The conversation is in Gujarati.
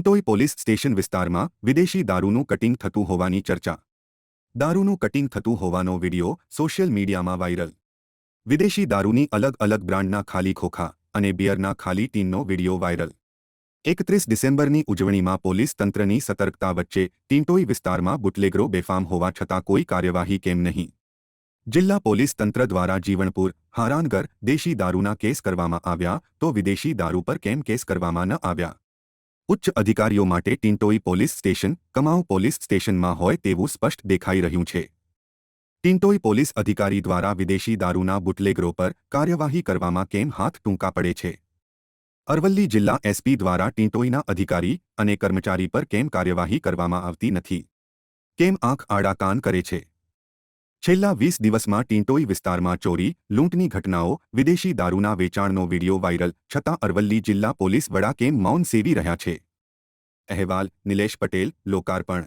ટિન્ટોઈ પોલીસ સ્ટેશન વિસ્તારમાં વિદેશી દારૂનું કટિંગ થતું હોવાની ચર્ચા. દારૂનું કટિંગ થતું હોવાનો વિડિયો સોશિયલ મીડિયામાં વાયરલ. વિદેશી દારૂની અલગ અલગ બ્રાન્ડના ખાલી ખોખા અને બિયરના ખાલી ટીનનો વિડિયો વાયરલ. એકત્રીસ ડિસેમ્બરની ઉજવણીમાં પોલીસ તંત્રની સતર્કતા વચ્ચે ટીન્ટોઈ વિસ્તારમાં બુટલેગરો બેફામ હોવા છતાં કોઈ કાર્યવાહી કેમ નહીં. જિલ્લા પોલીસ તંત્ર દ્વારા જીવણપુર, હારાનગર દેશી દારૂના કેસ કરવામાં આવ્યા તો વિદેશી દારૂ પર કેમ કેસ કરવામાં ન આવ્યા? ઉચ્ચ અધિકારીઓ માટે ટિન્ટોઈ પોલીસ સ્ટેશન, કમાઉ પોલીસ સ્ટેશનમાં હોય તેવું સ્પષ્ટ દેખાઈ રહ્યું છે. ટિન્ટોઈ પોલીસ અધિકારી દ્વારા વિદેશી દારૂના બુટલેગરો પર કાર્યવાહી કરવામાં કેમ હાથ ટૂંકા પડે છે? અરવલ્લી જિલ્લા એસપી દ્વારા ટિન્ટોઈના અધિકારી અને કર્મચારી પર કેમ કાર્યવાહી કરવામાં આવતી નથી? કેમ આંખ આડા કાન કરે છે? છેલ્લા વીસ દિવસમાં ટીંટોઈ વિસ્તારમાં ચોરી, લૂંટની ઘટનાઓ, વિદેશી દારૂના વેચાણનો વિડિયો વાયરલ, છતાં અરવલ્લી જિલ્લા પોલીસ વડા કેમ મૌન સેવી રહ્યા છે? અહેવાલ, નિલેશ પટેલ, લોકાર્પણ.